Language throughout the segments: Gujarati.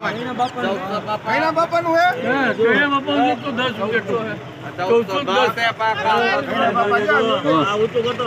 કઈના બાપાનું હે? ઊંચું આવું તો કરો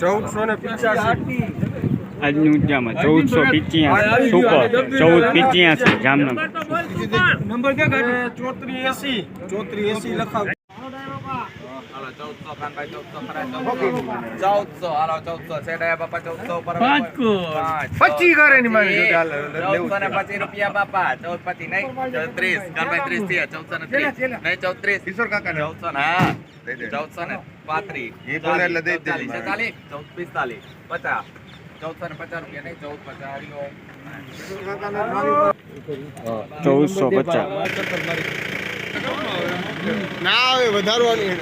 ચૌદસો ને પિચાસી આજની ચૌદસો પિચ્યાસી ચૌદ પિચ્યાસી, જામનગર. નંબર ચોત્રી એસી ચોત્રી એસી લખાવ. ચૌદસો હાલો ચૌદસો. સેડા બાપા ચૌદસો પર પચી કરે ની મારી જોડે હાલ, લેવું ચૌદસો ને પચીસ રૂપિયા બાપા. ચૌદ પચી નહીં ત્રીસ કાનભાઈ ત્રીસ થયા. ચૌદસો ને ત્રીસ. નહીં ચૌત્રીસ. કિશોર કાકા ચૌદસો ને હા. ચૌદસો ને પાંત્રીસ. એટલે દઈ જ દે. ચાલીસ ચૌદ પિસ્તાલીસ પચાસ. ચૌદસો ને પચાસ રૂપિયા નહીં ચૌદ પચાસ ચૌદસો પચાસ. ના આવે વધારવાની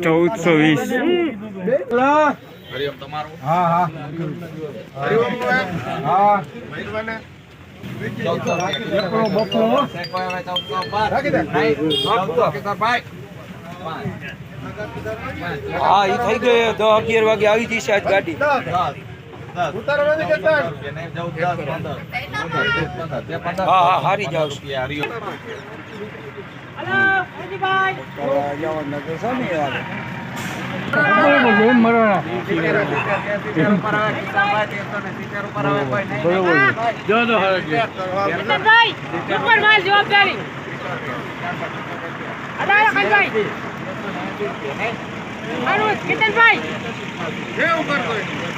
ચૌદસો વીસ હરિઓમ તમારું? હા હા. હરિઓમ હા. મહિરબાને. હા. એ થઈ ગયો દસ અગિયાર વાગે આવી જશે આજ ગાડી. હા હા હારી જાવ રૂપિયા જવાબદારી કેતનભાઈ ઉપર કોઈ.